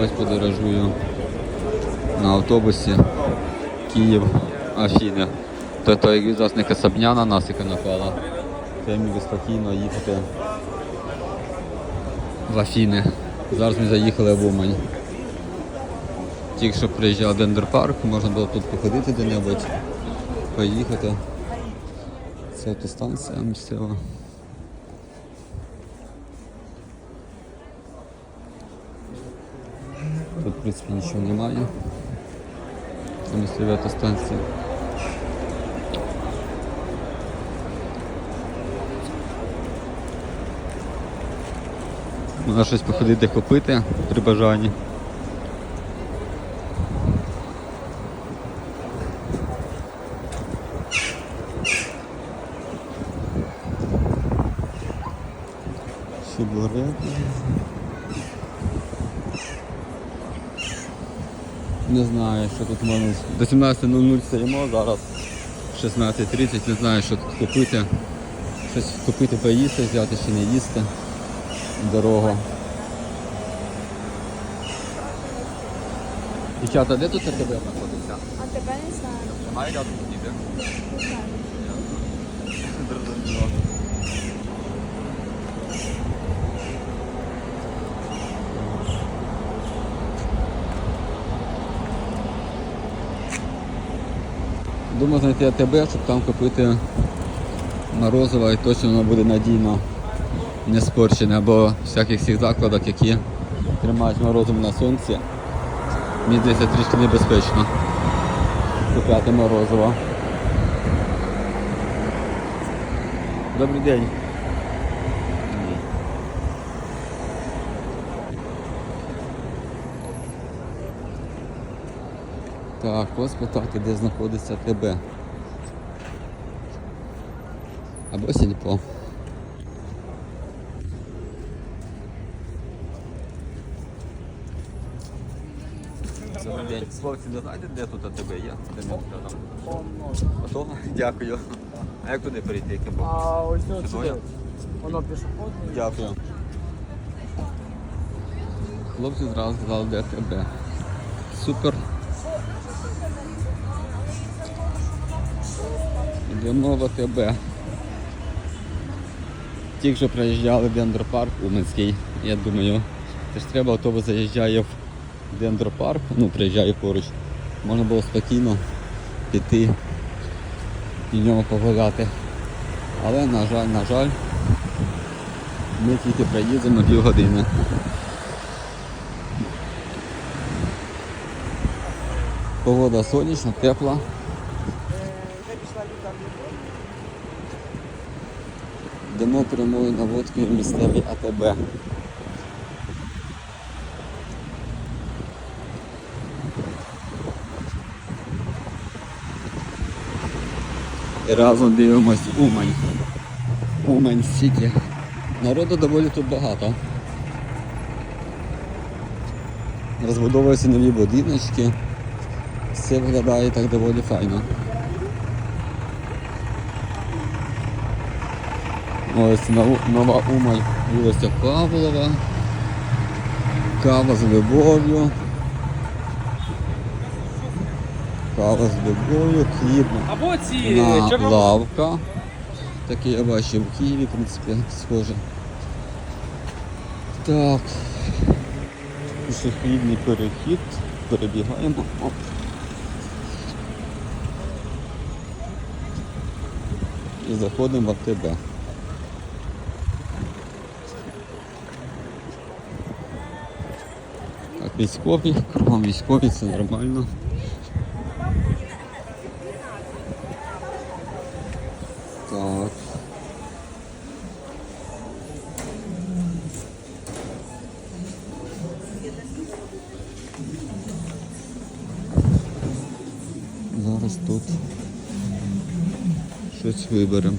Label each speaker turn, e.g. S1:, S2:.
S1: Ось подорожую на автобусі Київ, Афіни. Тобто, як від власника Сабняна насика напала. То я міг спокійно їхати в Афіни. Зараз ми заїхали в Умань. Тільки що приїжджав Дендер парк, можна було тут походити де-небудь, поїхати. Це автостанція місцева. Тут, в принципі, нічого немає. Це автостанції. Можна щось походити купити при бажанні. Сигарети. Не знаю, що тут можна. До 17.00 стоїмо, зараз 16.30, не знаю, що тут купити. Щось купити поїсти, взяти чи не їсти. Дорога. Дівчата, де тут АТБ знаходиться?
S2: А тебе не знаю.
S1: Немає рядом ніде.
S2: Не знаю.
S1: Зрозуміло. Думаю знайти АТБ, щоб там купити морозиво і точно воно буде надійно не спорчене, або всяких всіх закладах, які тримають морозом на сонці. Мені здається трішки небезпечно купляти морозиво. Добрий день. Так, ось питати, де знаходиться ТБ. Або сільпо. Хлопці, не знаєте, де тут АТБ є? Де ми? Готово? Дякую. А як туди перейти? Яким боком?
S3: А ось тут
S1: Сюди?
S3: Воно пішохідне.
S1: Дякую. Хлопці зразу сказали, де ТБ. Супер. Йдемо в АТБ. Тільки що проїжджали Дендропарк Уманський. Я думаю, це ж треба, автобус заїжджає в Дендропарк, ну приїжджає поруч. Можна було спокійно піти і в ньому погуляти. Але, на жаль, на жаль, ми тільки проїдемо півгодини. Погода сонячна, тепла. Йдемо прямою наводкою в місцевий АТБ. І разом дивимось Умань. Умань Сіті. Народу доволі тут багато. Розбудовуються нові будиночки. Все виглядає так доволі файно. Ось нова Умань, вулиця Павлова. Кава з любов'ю. Кава з любов'ю, хліб на лавка. Таке я бачив в Києві, в принципі, схоже. Так. Пішохідний перехід. Перебігаємо. Оп. І заходимо в АТБ. Так, військові, кругом військові, це нормально. Так. Зараз тут щось виберемо.